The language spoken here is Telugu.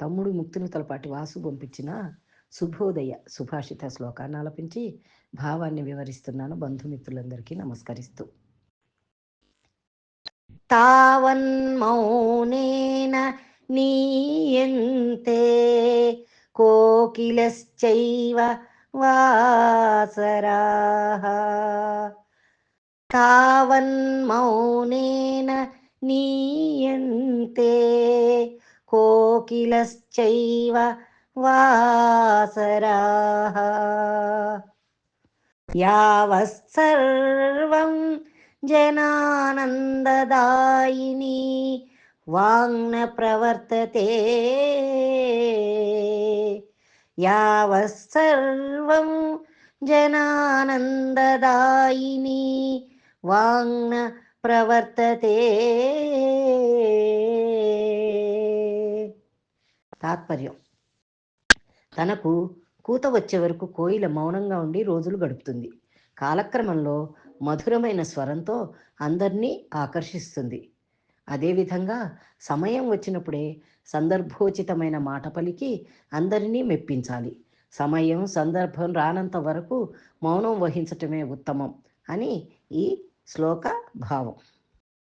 తమ్ముడు ముక్తుని తలపాటి వాసు పంపించిన శుభోదయ సుభాషిత శ్లోకాన్ని ఆలపించి భావాన్ని వివరిస్తున్నాను బంధుమిత్రులందరికీ నమస్కరిస్తూ తావన్మౌనేన నీయంతే కోకిలశ్చైవ వాసరాः तावन्मौनेन नीयन्ते कोकिलश्चैव वासराः। यावत्सर्वं जनानन्ददायिनि वाङ्न प्रवर्तते यावत् सर्वं जनानन्ददायिनी वाङ्न प्रवर्तते తాత్పర్యం. తనకు కూత వచ్చే వరకు కోయిల మౌనంగా ఉండి రోజులు గడుపుతుంది. కాలక్రమంలో మధురమైన స్వరంతో అందరినీ ఆకర్షిస్తుంది. అదేవిధంగా సమయం వచ్చినప్పుడే సందర్భోచితమైన మాట పలికి అందరినీ మెప్పించాలి. సమయం సందర్భం రానంత వరకు మౌనం వహించటమే ఉత్తమం అని ఈ శ్లోక భావం.